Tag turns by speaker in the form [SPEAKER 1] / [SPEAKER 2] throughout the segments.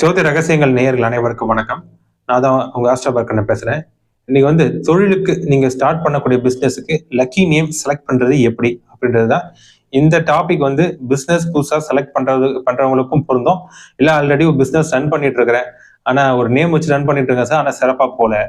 [SPEAKER 1] ஜோதி ரகசியங்கள் நேயர்கள் அனைவருக்கும் வணக்கம். நான் தான் உங்க ஆஸ்ட்ரா பர்க்கன் பேசுறேன். இன்னைக்கு வந்து தொழிலுக்கு நீங்க ஸ்டார்ட் பண்ணக்கூடிய பிசினஸுக்கு லக்கி நேம் செலக்ட் பண்றது எப்படி அப்படின்றது தான் இந்த டாபிக் வந்து பிசினஸ் புதுசா செலக்ட் பண்றது பண்றவங்களுக்கும் பொருந்தும். இல்ல ஆல்ரெடி ஒரு பிசினஸ் ரன் பண்ணிட்டு இருக்கிறேன். ஆனா ஒரு நேம் வச்சு ரன் பண்ணிட்டு இருக்கேன் சார் ஆனா சிறப்பா போல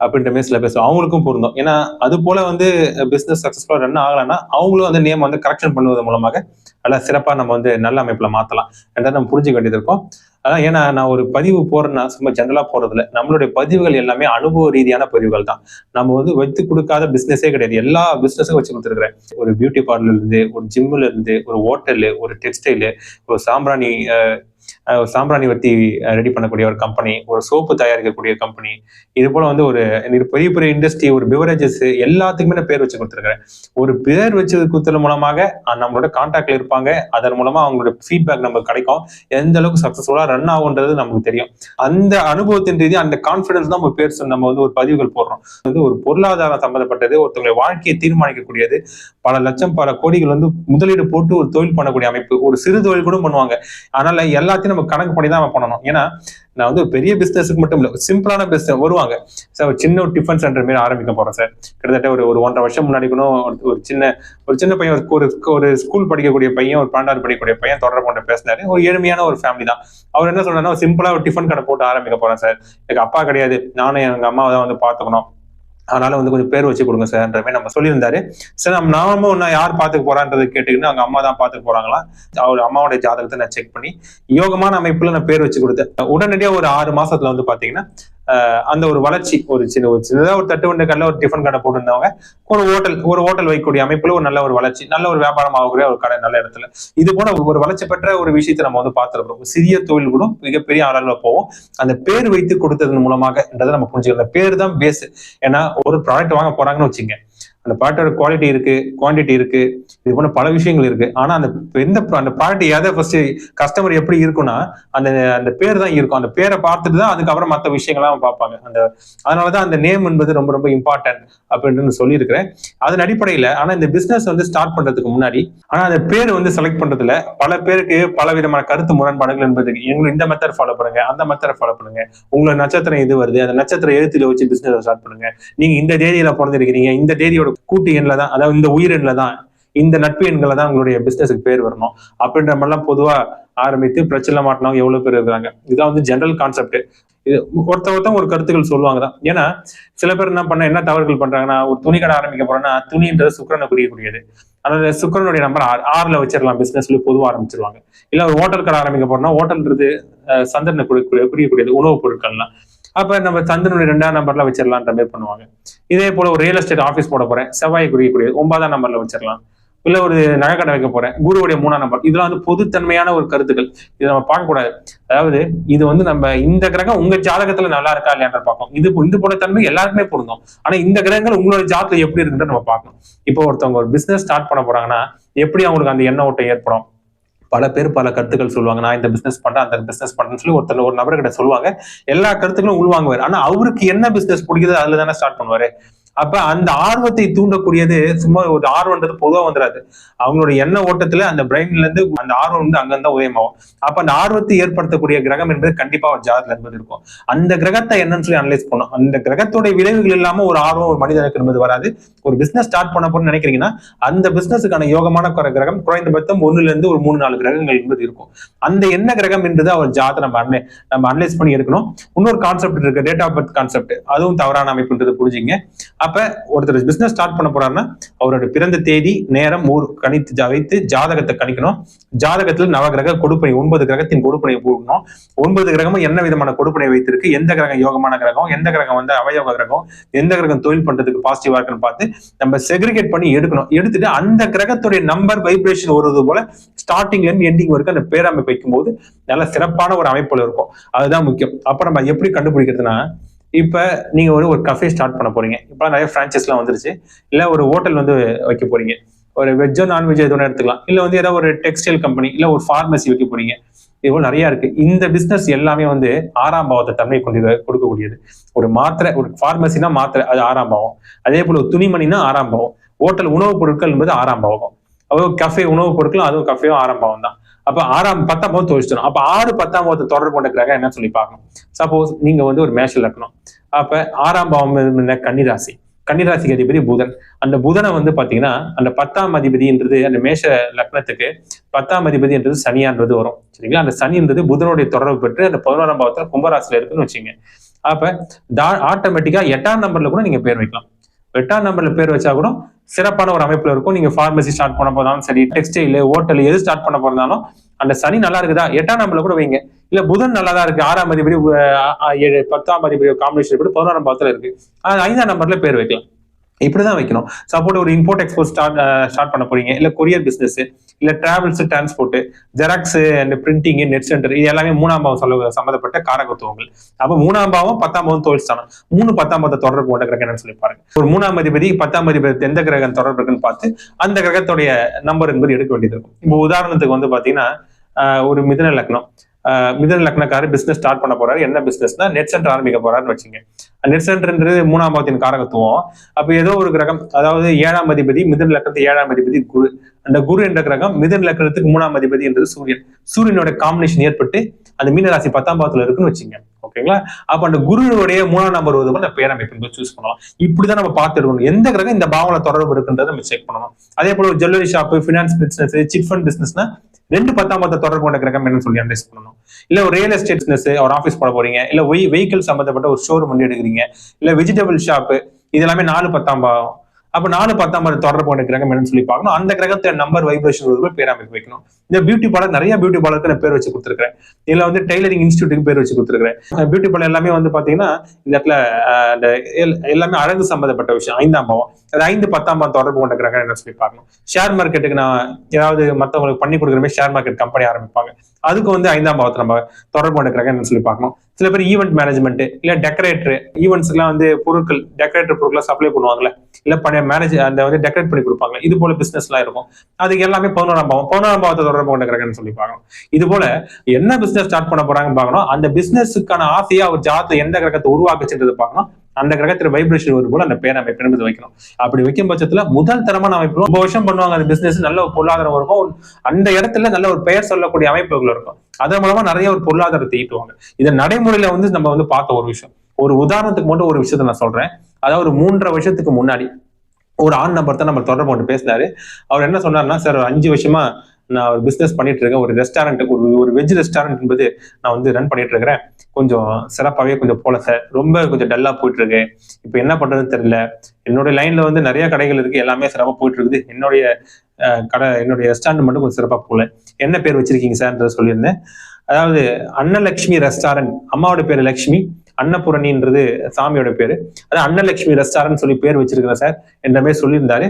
[SPEAKER 1] அப்படின்ற மாதிரி சில பேசுவோம் அவங்களுக்கும் பொருந்தும். ஏன்னா அது போல வந்து பிசினஸ் சக்சஸ்ஃபுல்லாக ரன் ஆகலைன்னா அவங்களும் வந்து நேம் வந்து கரெக்ஷன் பண்ணுவது மூலமாக நல்லா சிறப்பாக நம்ம வந்து நல்ல அமைப்பில் மாற்றலாம் ரெண்டாவது நம்ம புரிஞ்சுக்க வேண்டியது இருக்கும். அதான் ஏன்னா நான் ஒரு பதிவு போறேன்னா சும்மா ஜென்ரலா போறதுல நம்மளுடைய பதிவுகள் எல்லாமே அனுபவ ரீதியான பதிவுகள் தான். நம்ம வந்து வைத்து கொடுக்காத பிசினஸே கிடையாது. எல்லா பிசினஸும் வச்சு கொடுத்துருக்குறேன். ஒரு பியூட்டி பார்லர்ல இருந்து ஒரு ஜிம்ல இருந்து ஒரு ஹோட்டலு ஒரு டெக்ஸ்டைலு ஒரு சாம்பிராணி சாம்பிராணி வத்தி ரெடி பண்ணக்கூடிய ஒரு கம்பெனி ஒரு சோப்பு தயாரிக்கக்கூடிய கம்பெனி இது போல வந்து ஒரு பெரிய பெரிய இண்டஸ்ட்ரி ஒரு பிவரேஜஸ் எல்லாத்துக்குமே நான் பேர் வச்சு கொடுத்துருக்கிறேன். ஒரு பேர் வச்சு கொடுத்தது மூலமாக நம்மளோட கான்டாக்ட்ல இருப்பாங்க. அதன் மூலமா அவங்களோட ஃபீட்பேக் நமக்கு கிடைக்கும். எந்த அளவுக்கு சக்சஸ்ஃபுல்லா ரன் ஆகுன்றது நமக்கு தெரியும். அந்த அனுபவத்தின் ரீதி அந்த கான்பிடன்ஸ் தான் நம்ம பேர் சொன்ன- நம்ம வந்து ஒரு பதிவுகள் போடுறோம். வந்து ஒரு பொருளாதாரம் சம்பந்தப்பட்டது ஒருத்தவங்களுடைய வாழ்க்கையை தீர்மானிக்கக்கூடியது. பல லட்சம் பல கோடிகள் வந்து முதலீடு போட்டு ஒரு தொழில் பண்ணக்கூடிய அமைப்பு ஒரு சிறு தொழில் கூட பண்ணுவாங்க. அதனால எல்லாத்தையும் நம்ம கணக்கு பண்ணி தான் பண்ணணும். ஏன்னா நான் வந்து பெரிய பிசினஸுக்கு மட்டும் இல்லை சிம்பிளான பிசினஸ் வருவாங்க. சார் சின்ன ஒரு டிஃபன் சென்டர் மாரி ஆரம்பிக்க போறேன் சார். கிட்டத்தட்ட ஒரு ஒரு ஒன்றரை வருஷம் முன்னாடி கூட ஒரு- சின்ன ஒரு சின்ன பையன் ஒரு- ஒரு ஒரு ஸ்கூல் படிக்கக்கூடிய பையன் ஒரு பன்னெண்டாவது படிக்கக்கூடிய பையன் தொடர்பு கொண்டு பேசினாரு. ஒரு எளிமையான ஒரு ஃபேமிலி தான். அவர் என்ன சொல்றாருன்னா சிம்பிளா ஒரு டிஃபன் கடை போட்டு ஆரம்பிக்க போறேன் சார். எனக்கு அப்பா கிடையாது. நானும் எங்க அம்மாவை தான் வந்து பாத்துக்கணும் அதனால வந்து கொஞ்சம் பேர் வச்சு கொடுங்க சார்ன்ற மாதிரி நம்ம சொல்லியிருந்தாரு. சார் நம்ம நாம ஒன்னு யார் பாத்துக்க போறான்றது கேட்டுக்கின்னு அவங்க அம்மா தான் பாத்துக்க போறாங்களா? அவர் அம்மாவோட ஜாதகத்தை நான் செக் பண்ணி யோகமான அமைப்புல நான் பேர் வச்சு கொடுத்தேன். உடனடியா ஒரு ஆறு மாசத்துல வந்து பாத்தீங்கன்னா அந்த ஒரு வளர்ச்சி ஒரு சின்ன ஒரு சின்னதாக ஒரு தட்டு வண்ட கல்ல ஒரு டிஃபன் கடை போட்டிருந்தவங்க ஒரு ஹோட்டல் ஒரு ஹோட்டல் வைக்கக்கூடிய அமைப்புல ஒரு நல்ல ஒரு வளர்ச்சி நல்ல ஒரு வியாபாரம் ஆகக்கூடிய ஒரு கடை நல்ல இடத்துல. இது போல ஒரு வளர்ச்சி பெற்ற ஒரு விஷயத்தை நம்ம வந்து பார்த்திருக்கிறோம் சிறிய தொழில் கூட மிகப்பெரிய அளவுல போவோம் அந்த பேர் வைத்து கொடுத்ததன் மூலமாக என்றதை நம்ம புரிஞ்சுக்கலாம் அந்த பேர் தான் பேஸ் ஏன்னா ஒரு ப்ராடக்ட் வாங்க போறாங்கன்னு வச்சுங்க அந்த பாட்டோட குவாலிட்டி இருக்கு குவான்டிட்டி இருக்கு இது போன பல விஷயங்கள் இருக்கு. ஆனா அந்த எந்த அந்த ப்ராடக்ட் எதை ஃபர்ஸ்ட் கஸ்டமர் எப்படி இருக்கும்னா அந்த அந்த பேர் தான் இருக்கும். அந்த பேரை பார்த்துட்டு தான் அதுக்கப்புறம் மற்ற விஷயங்கள்லாம் பார்ப்பாங்க. அந்த அதனாலதான் அந்த நேம் என்பது ரொம்ப ரொம்ப இம்பார்ட்டன்ட் அப்படின்னு சொல்லியிருக்கிறேன். அதன் அடிப்படையில ஆனா இந்த பிசினஸ் வந்து ஸ்டார்ட் பண்றதுக்கு முன்னாடி ஆனா அந்த பேர் வந்து செலக்ட் பண்றதுல பல பேருக்கு பல விதமான கருத்து முரண்பாடுகள் என்பது எங்களுக்கு இந்த மெத்தட் ஃபாலோ பண்ணுங்க அந்த மெத்தட் ஃபாலோ பண்ணுங்க. உங்களை நட்சத்திரம் இது வருது அந்த நட்சத்திரம் எழுத்துல வச்சு பிசினஸ் ஸ்டார்ட் பண்ணுங்க. நீங்க இந்த தேதியில பிறந்திருக்கிறீங்க இந்த தேதியோட கூட்டு எண்ணில தான் அதாவது இந்த உயிர் எண்ணில தான் இந்த நட்பு எண்களை தான் உங்களுடைய பிசினஸுக்கு பேர் வரணும். அப்படின்ற மாதிரிலாம் பொதுவா ஆரம்பித்து பிரச்சனை மாட்டினவங்க எவ்வளவு பேர் இருக்கிறாங்க. இதுதான் வந்து ஜெனரல் கான்செப்ட் இது ஒருத்த ஒருத்தவங்க ஒரு கருத்துக்கள் சொல்லுவாங்க தான். ஏன்னா சில பேர் என்ன பண்ண என்ன தவறுகள் பண்றாங்கன்னா ஒரு துணி கடை ஆரம்பிக்க போறோம்னா துணின்றது சுக்கரனை குறியக்கூடியது. அதனால சுக்கரனுடைய நம்பர் ஆறு ஆறுல வச்சிடலாம் பிசினஸ்ல பொதுவா ஆரம்பிச்சிருவாங்க. இல்ல ஒரு ஹோட்டல் கடை ஆரம்பிக்க போறோம்னா ஹோட்டல்ன்றது சந்திரனை குறி- குறியக்கூடியது உணவுப் பொருட்கள்லாம். அப்ப நம்ம சந்திரனுடைய ரெண்டாம் நம்பர்ல வச்சிடலான்ற மாதிரி பண்ணுவாங்க. இதே போல ஒரு ரியல் எஸ்டேட் ஆஃபீஸ் போட போறேன். செவ்வாய் குறிக்கக்கூடிய ஒன்பதாம் நம்பர்ல வச்சிடலாம் இல்ல ஒரு நகைக்கடை வைக்க போறேன். குருவுடைய மூணாம் நம்பர் இதெல்லாம் வந்து பொதுத்தன்மையான ஒரு கருத்துக்கள். இதை நம்ம பார்க்க கூடாது. அதாவது இது வந்து நம்ம இந்த கிரகம் உங்க ஜாதகத்துல நல்லா இருக்கா இல்லையான்ற பார்க்கணும். இது இது போல தன்மை எல்லாருக்குமே பொருந்தோம். ஆனா இந்த கிரகங்கள் உங்களோட ஜாதகத்துல எப்படி இருக்குன்ற நம்ம பார்க்கணும். இப்போ ஒருத்தவங்க ஒரு பிசினஸ் ஸ்டார்ட் பண்ண போறாங்கன்னா எப்படி அவங்களுக்கு அந்த எண்ண ஓட்டம் ஏற்படும்? பல பேர் பல கருத்துக்கள் சொல்லுவாங்க. நான் இந்த பிசினஸ் பண்றேன் அந்த பிசினஸ் பண்றேன்னு சொல்லி ஒருத்தர் ஒரு நபர்கிட்ட சொல்லுவாங்க. எல்லா கருத்துக்களும் உள்வாங்குவார். ஆனா அவருக்கு என்ன பிசினஸ் பிடிக்குதோ அதுல தானே ஸ்டார்ட் பண்ணுவாரு. அப்ப அந்த ஆர்வத்தை தூண்டக்கூடியது சும்மா ஒரு ஆர்வம்ன்றது பொதுவா வந்துடாது அவங்களோட எண்ண ஓட்டத்துல அந்த பிரெயின்ல இருந்து அந்த ஆர்வம் வந்து அங்கிருந்தா உதயமாகும். அப்ப அந்த ஆர்வத்தை ஏற்படுத்தக்கூடிய கிரகம் என்பது கண்டிப்பா ஒரு ஜாதத்துல என்பது இருக்கும். அந்த கிரகத்தை என்னன்னு சொல்லி அனலைஸ் பண்ணும் அந்த கிரகத்தோட விளைவுகள் இல்லாம ஒரு ஆர்வம் ஒரு மனிதனுக்கு என்பது வராது. ஒரு பிசினஸ் ஸ்டார்ட் பண்ண போறோம்னு நினைக்கிறீங்கன்னா அந்த பிசினஸுக்கான யோகமான குறை கிரகம் குறைந்தபட்சம் ஒண்ணுல இருந்து ஒரு மூணு நாலு கிரகங்கள் என்பது இருக்கும். அந்த என்ன கிரகம் என்பது அவர் ஜாதத்தை நம்ம அனலை நம்ம அனலைஸ் பண்ணி எடுக்கணும். இன்னொரு கான்செப்ட் இருக்கு டேட் ஆஃப் பர்த் கான்செப்ட் அதுவும் தவறான அமைப்புன்றது புரிஞ்சுங்க அப்ப ஒருத்தர் பிசினஸ் ஸ்டார்ட் பண்ண போறாருன்னா அவரோட பிறந்த தேதி நேரம் ஊர் கணித்து ஜா- வைத்து ஜாதகத்தை கணிக்கணும். ஜாதகத்துல நவகிரக கொடுப்பனை ஒன்பது கிரகத்தின் கொடுப்பனை போடணும். ஒன்பது கிரகமும் என்ன விதமான கொடுப்பனை வைத்திருக்கு? எந்த கிரகம் யோகமான கிரகம்? எந்த கிரகம் வந்து அவயோக கிரகம்? எந்த கிரகம் தொழில் பண்றதுக்கு பாசிட்டிவா இருக்குன்னு பார்த்து நம்ம செக்ரிகேட் பண்ணி எடுக்கணும். எடுத்துட்டு அந்த கிரகத்துடைய நம்பர் வைப்ரேஷன் வருவது போல ஸ்டார்டிங்ல இருந்து எண்டிங் வரைக்கும் அந்த பேரமைப்பு வைக்கும்போது நல்ல சிறப்பான ஒரு அமைப்புல இருக்கும். அதுதான் முக்கியம். அப்ப நம்ம எப்படி கண்டுபிடிக்கிறதுனா இப்போ நீங்கள் ஒரு ஒரு கஃபே ஸ்டார்ட் பண்ண போறீங்க. இப்போலாம் நிறைய ஃப்ரான்ச்சைஸ்லாம் வந்துருச்சு. இல்லை ஒரு ஹோட்டல் வந்து வைக்க போறீங்க. ஒரு வெஜ்ஜோ நான்வெஜ்ஜோ எதுவும் எடுத்துக்கலாம். இல்லை வந்து ஏதாவது ஒரு டெக்ஸ்டைல் கம்பெனி இல்லை ஒரு ஃபார்மசி வைக்க போறீங்க. இதுபோல் நிறையா நிறைய இருக்கு. இந்த பிசினஸ் எல்லாமே வந்து ஆறாம் பாவத்தை தன்மை கொண்டு கொடுக்கக்கூடியது. ஒரு மாத்திரை ஒரு ஃபார்மசினா மாத்திரை அது ஆறாம் பாவம். அதே போல துணிமணினா ஆறாம் பாவம். ஹோட்டல் உணவுப் பொருட்கள் என்பது ஆறாம் பாவம். அதாவது கஃபே உணவுப் பொருட்களும் அதுவும் கஃபேவும் ஆறாம் பாவம் தான் அப்ப ஆறாம் பத்தாம் பாவம் தொழிச்சிடும் அப்ப ஆறு பத்தாம் பாவத்தை தொடர்பு கொண்ட கிரகம் என்ன சொல்லி பார்க்கணும். சப்போஸ் நீங்க வந்து ஒரு மேஷல் இருக்கணும் அப்ப ஆறாம் பாவம் என்ன? கன்னிராசி. கன்னிராசிக்கு அதிபதி புதன். அந்த புதனை வந்து பாத்தீங்கன்னா அந்த பத்தாம் அதிபதின்றது அந்த மேஷ லக்னத்துக்கு பத்தாம் அதிபதின்றது சனியான்றது வரும். சரிங்களா? அந்த சனின்றது புதனுடைய தொடர்பு பெற்று அந்த பதினோராம் பாவத்துல கும்பராசில இருக்குன்னு வச்சுங்க அப்ப ஆட்டோமேட்டிக்கா எட்டாம் நம்பர்ல கூட நீங்க பேர் வைக்கலாம். எட்டாம் நம்பர்ல பேர் வச்சா கூட சிறப்பான ஒரு அமைப்புல இருக்கும். நீங்க ஃபார்மசி ஸ்டார்ட் பண்ண போனாலும் சரி டெக்ஸ்டைல் ஹோட்டல் எது ஸ்டார்ட் பண்ண போறதாலும் அந்த சனி நல்லா இருக்குதா? எட்டாம் நம்பர்ல கூட வைங்க. இல்ல புதன் நல்லா தான் இருக்கு. ஆறாம் அதிபதி ஏழு பத்தாம் அதிபதி காம்பினேஷன் கூட பதினோராம் பாவத்துல இருக்கு. ஐந்தாம் நம்பர்ல பேர் வைக்கலாம். இப்படிதான் வைக்கணும். சப்போர்ட் ஒரு இம்போர்ட் எக்ஸ்போர்ட் ஸ்டார்ட் ஸ்டார்ட் பண்ண போறீங்க. இல்ல கொரியர் பிசினஸ் இல்ல travels transport xerox and printing net centre இது எல்லாமே மூணாம் பாவம் சொல்ல சம்பந்தப்பட்ட காரகத்துவங்கள். அப்ப மூணாம் பாவம் பத்தாம் பாவம் தொழில் ஸ்தானம். மூணு பத்தாம் பாவத்தை தொடர்பு கொண்ட கிரகம் என்னன்னு சொல்லி பாருங்க. ஒரு மூணாம் அதிபதி பத்தாம் அதிபதி எந்த கிரகம் தொடர்பு இருக்குன்னு பார்த்து அந்த கிரகத்துடைய நம்பர் என்பது எடுக்க வேண்டியது இருக்கும். இப்போ உதாரணத்துக்கு வந்து பாத்தீங்கன்னா ஒரு மிதன லக்னம். மிதன லக்னக்காரர் பிசினஸ் ஸ்டார்ட் பண்ண போறாரு. என்ன பிசினஸ்னா நெட் சென்டர் ஆரம்பிக்க போறாருன்னு வச்சுங்க. நிர்சன்றது மூணாம் பாவத்தின் காரகத்துவம். அப்ப ஏதோ ஒரு கிரகம் அதாவது ஏழாம் அதிபதி மிதன் லக்கணத்து ஏழாம் அதிபதி குரு. அந்த குரு என்ற கிரகம் மிதன் லக்கணத்துக்கு மூணாம் அதிபதி என்றது சூரியன். சூரியனோட காம்பினேஷன் ஏற்பட்டு அந்த மீனராசி பத்தாம் பாவத்துல இருக்குன்னு வச்சுங்க. ஓகேங்களா? அப்ப அந்த குருவினுடைய மூணாம் நம்பர் வருது அந்த பேரமைப்பு சூஸ் பண்ணலாம். இப்படிதான் நம்ம பார்த்து எடுக்கணும் எந்த கிரகம் இந்த பாவனை தொடர்பு இருக்குன்றதை நம்ம செக் பண்ணணும். அதே போல jewellery shop finance business chit fund பிசினஸ்னா ரெண்டு பத்தாம் பத்த தொடர்பு கொண்ட கிரகம் என்னன்னு சொல்லி அனலைஸ் பண்ணணும். இல்ல ஒரு ரியல் எஸ்டேட் பிசினஸ் ஒரு ஆஃபீஸ் போட போறீங்க. இல்ல வெஹிக்கிள் சம்பந்தப்பட்ட ஒரு ஷோரூம் வந்து எடுக்கிறீங்க. இல்ல வெஜிடபிள் ஷாப் இது எல்லாமே நாலு பத்தாம் பாவம் அப்ப நாலு பத்தாம் மாதிரி தொடர்பு கொண்ட கிரகம் என்னன்னு சொல்லி பார்க்கணும். அந்த கிரகத்தை நம்பர் வைப்ரேஷன் ஒரு பேரமைப்பு வைக்கணும். இந்த பியூட்டி பார்லர் நிறைய பியூட்டி பார்லருக்கு நான் பேர் வச்சு கொடுத்துருக்கேன் இதுல வந்து டெய்லரிங் இன்ஸ்டியூட்டுக்கு பேர் வச்சு கொடுத்துருக்கேன் பியூட்டி பார்லர் எல்லாமே வந்து பாத்தீங்கன்னா இந்த இடத்துல எல்- எல்லாமே அழகு சம்பந்தப்பட்ட விஷயம். ஐந்தாம் பாவம். அது ஐந்து பத்தாம் பாவம் தொடர்பு கொண்ட கிரகம் என்ன சொல்லி பார்க்கணும். ஷேர் மார்க்கெட்டுக்கு நான் ஏதாவது மத்தவங்களுக்கு பண்ணி கொடுக்குற மாதிரி ஷேர் மார்க்கெட் கம்பெனி ஆரம்பிப்பாங்க. அதுக்கு வந்து ஐந்தாம் பாவத்தை நம்ம தொடர்பு கொண்ட கிரகம் என்ன சொல்லி பார்க்கணும். சில பேர் ஈவெண்ட் மேனேஜ்மெண்ட் இல்ல டெக்கரேட்டர் ஈவெண்ட்ஸ்க்குலாம் வந்து பொருட்கள் டெக்கரேட்டர் பொருட்களை சப்ளை பண்ணுவாங்களே இல்ல பழைய மேனேஜ் அந்த வந்து டெக்கரேட் பண்ணி கொடுப்பாங்க. இது போல பிசினஸ் எல்லாம் இருக்கும். அதுக்கு எல்லாமே பதினோராம் பாவம். பதினோராம் பாவத்தை தொடர்பு கொண்ட கிரகம்னு சொல்லி பார்க்கணும். இது போல என்ன பிசினஸ் ஸ்டார்ட் பண்ண போறாங்கன்னு பார்க்கணும். அந்த பிசினஸுக்கான ஆசையா ஒரு ஜாதத்தை எந்த கிரகத்தை உருவாக்குச்சுன்றது பார்க்கணும். அந்த கிரகத்துல வைப்ரேஷன் வரும் போல அந்த பேரமைப்பு என்பது வைக்கணும். அப்படி வைக்கும் பட்சத்துல முதல் தரமான அமைப்பு ரொம்ப வருஷம் பண்ணுவாங்க அந்த பிசினஸ் நல்ல ஒரு பொருளாதாரம் இருக்கும். அந்த இடத்துல நல்ல ஒரு பெயர் சொல்லக்கூடிய அமைப்புகள் இருக்கும். அதன் மூலமா நிறைய ஒரு பொருளாதாரத்தை ஈட்டுவாங்க. இதை நடைமுறையில வந்து நம்ம வந்து பார்த்த ஒரு விஷயம். ஒரு உதாரணத்துக்கு மட்டும் ஒரு விஷயத்த நான் சொல்றேன். அதாவது ஒரு மூன்றரை வருஷத்துக்கு முன்னாடி ஒரு ஆண் நம்பர் தான் நம்ம தொடர்பு கொண்டு பேசினாரு. அவர் என்ன சொன்னார்னா சார் ஒரு அஞ்சு வருஷமா நான் ஒரு பிசினஸ் பண்ணிட்டு இருக்கேன். ஒரு ரெஸ்டாரண்ட் ஒரு ஒரு வெஜ் ரெஸ்டாரண்ட் என்பது நான் வந்து ரன் பண்ணிட்டு இருக்கிறேன். கொஞ்சம் சிறப்பாகவே கொஞ்சம் போல சார் ரொம்ப கொஞ்சம் டல்லா போயிட்டு இருக்கு. இப்போ என்ன பண்றதுன்னு தெரியல. என்னுடைய லைன்ல வந்து நிறைய கடைகள் இருக்கு. எல்லாமே சிறப்பாக போயிட்டு இருக்குது. என்னுடைய கடை என்னுடைய ரெஸ்டாரண்ட் மட்டும் கொஞ்சம் சிறப்பாக போகல. என்ன பேர் வச்சிருக்கீங்க சார்ன்றத சொல்லியிருந்தேன். அதாவது அன்னலட்சுமி ரெஸ்டாரண்ட் அம்மாவோட பேர் லக்ஷ்மி. அன்னபூரணின்றது சாமியோட பேரு. அது அன்னலட்சுமி ரெஸ்டாரண்ட் சொல்லி பேர் வச்சிருக்கிறேன் சார் என்ற மாதிரி சொல்லியிருந்தாரு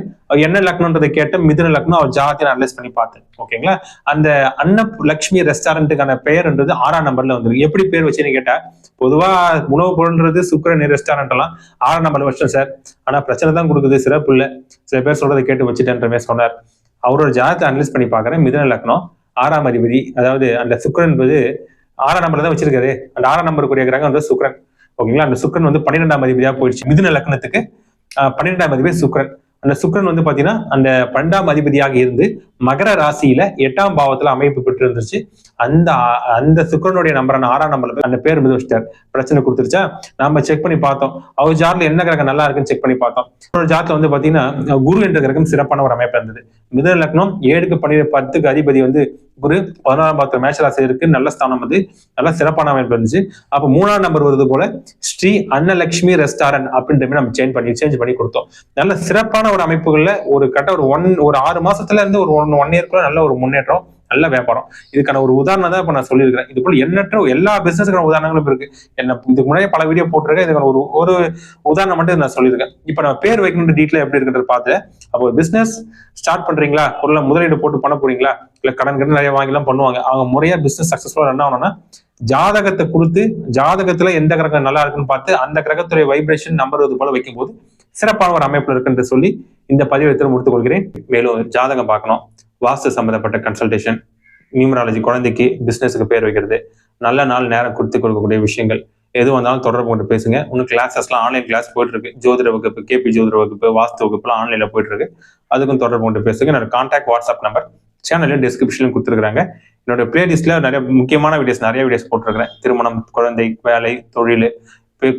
[SPEAKER 1] என்ன லக்னோன்றதை கேட்ட மிதுன லக்னம் அவர் ஜாத்தியை அனலைஸ் பண்ணி பார்த்தேன். ஓகேங்களா? அந்த அன்ன லட்சுமி ரெஸ்டாரண்ட்டுக்கான பெயர்ன்றது ஆறாம் நம்பர்ல வந்துருக்கு. எப்படி பேர் வச்சுன்னு கேட்டா பொதுவா உணவு பொருள்ன்றது சுக்கரன் ரெஸ்டாரண்ட் எல்லாம் ஆறாம் நம்பர் வச்சோம் சார். ஆனா பிரச்சனை தான் கொடுக்குது சிறப்பு இல்ல. சில பேர் சொல்றதை கேட்டு வச்சுட்டேன்ற மாதிரி சொன்னார். அவரோட ஜாதத்தை அனலைஸ் பண்ணி பார்க்கறேன். மிதுன லக்னம் ஆறாம் அதிபதி அதாவது அந்த சுக்கரன் என்பது ஆறாம் நம்பர் தான் வச்சிருக்காரு. அந்த ஆறாம் நம்பருக்குரிய கிரகம் வந்து சுக்ரன். ஓகேங்களா? அந்த சுக்ரன் வந்து பன்னிரெண்டாம் அதிபதியா போயிடுச்சு. மிதுன லக்னத்துக்கு பன்னிரெண்டாம் அதிபதி சுக்ரன். அந்த சுக்ரன் வந்து பாத்தீங்கன்னா அந்த பன்னெண்டாம் அதிபதியாக இருந்து மகர ராசியில எட்டாம் பாவத்துல அமைப்பு பெற்று இருந்துச்சு அந்த அந்த சுக்ரனுடைய நம்பரான ஆறாம் நம்பர்ல அந்த பேர் மிது வச்சிட்டார். பிரச்சனை கொடுத்துருச்சா? நாம செக் பண்ணி பார்த்தோம். அவர் ஜார்ல என்ன கிரகம் நல்லா இருக்குன்னு செக் பண்ணி பார்த்தோம். அவரோட வந்து பாத்தீங்கன்னா குரு என்ற கிரகம் சிறப்பான ஒரு அமைப்பு இருந்தது. மிதன லக்னம் ஏழுக்கு பன்னிரெண்டு பத்துக்கு அதிபதி வந்து குரு பதினாறாம் பாத்திர மேஷராசி இருக்கு. நல்ல ஸ்தானம் வந்து நல்லா சிறப்பான அமைப்பு இருந்துச்சு. அப்ப மூணாம் நம்பர் வருது போல ஸ்ரீ அன்னலட்சுமி ரெஸ்டாரண்ட் அப்படின்ற மாதிரி நம்ம சேஞ்ச் பண்ணி சேஞ்ச் பண்ணி கொடுத்தோம். நல்ல சிறப்பான ஒரு அமைப்புகள்ல ஒரு கட்ட ஒரு ஒன் ஒரு ஆறு மாசத்துல இருந்து ஒரு ஒன் ஒன் இயர்க்குள்ள நல்ல ஒரு முன்னேற்றம். நல்ல வியாபாரம். இதுக்கான ஒரு உதாரணம் தான் இப்ப நான் சொல்லியிருக்கிறேன். இது போல எண்ணற்ற எல்லா பிசினஸ்க்கான உதாரணங்களும் இருக்கு. என்ன இதுக்கு முன்னாடியே பல வீடியோ போட்டிருக்கேன். இதுக்கான ஒரு ஒரு உதாரணம் மட்டும் நான் சொல்லியிருக்கேன். இப்ப நான் பேர் வைக்கணுன்ற டீட்டெயில் எப்படி இருக்குன்றது பார்த்து அப்போ பிசினஸ் ஸ்டார்ட் பண்றீங்களா? பொருளை முதலீடு போட்டு பண்ண போறீங்களா? இல்ல கடன் கடன் நிறைய வாங்கிலாம் பண்ணுவாங்க. அவங்க முறையா பிசினஸ் சக்சஸ்ஃபுல்லா என்ன ஆகணும்னா ஜாதகத்தை கொடுத்து ஜாதகத்துல எந்த கிரகம் நல்லா இருக்குன்னு பார்த்து அந்த கிரகத்துடைய வைப்ரேஷன் நம்பர் இது போல வைக்கும்போது சிறப்பான ஒரு அமைப்புல இருக்குன்னு சொல்லி இந்த பதிவு எடுத்து முடித்துக் கொள்கிறேன். மேலும் ஜாதகம் பார்க்கணும். வாஸ்து சம்பந்தப்பட்ட கன்சல்டேஷன் நியூமராலஜி குழந்தைக்கு பிஸ்னஸுக்கு பேர் வைக்கிறது. நல்ல நாள் நேரம் கொடுத்து கொடுக்கக்கூடிய விஷயங்கள். எது வந்தாலும் தொடர்பு கொண்டு பேசுங்க. இன்னும் கிளாஸஸ்லாம் ஆன்லைன் கிளாஸ் போயிட்டு இருக்கு ஜோதிட வகுப்பு கேபி ஜோதிட வகுப்பு வாஸ்து வகுப்புலாம் ஆன்லைன்ல போயிட்டு இருக்கு அதுக்கும் தொடர்பு கொண்டு பேசுங்க. என்னோட கான்டாக்ட் வாட்ஸ்அப் நம்பர் சேனலில் டிஸ்கிரிப்ஷன்லையும் கொடுத்துருக்காங்க என்னோட பிளேலிஸ்ட்ல நிறைய முக்கியமான வீடியோஸ் நிறைய வீடியோஸ் போட்டிருக்கிறேன். திருமணம் குழந்தை வேலை தொழில்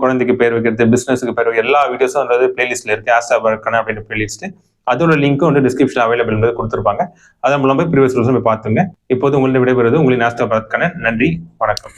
[SPEAKER 1] குழந்தைக்கு பேர் வைக்கிறது பிசினஸுக்கு பேர் வைக்கிறது. எல்லா வீடியோஸும் பிளேலிஸ்ட்ல இருக்கு. ஆஸ்டா வர்க்கணும் அப்படின்ற பிளேலிஸ்ட்டு அதோட லிங்க்கும் வந்து டிஸ்கிரிப்ஷன் அவைலபிள் என்பது கொடுத்துருப்பாங்க. அதன் மூலம் போய் ப்ரீவியஸ் போய் பார்த்துங்க. இப்போது உங்களுடைய விடைபெறுவது உங்களின் நாஸ்தா வர்க்கன நன்றி வணக்கம்.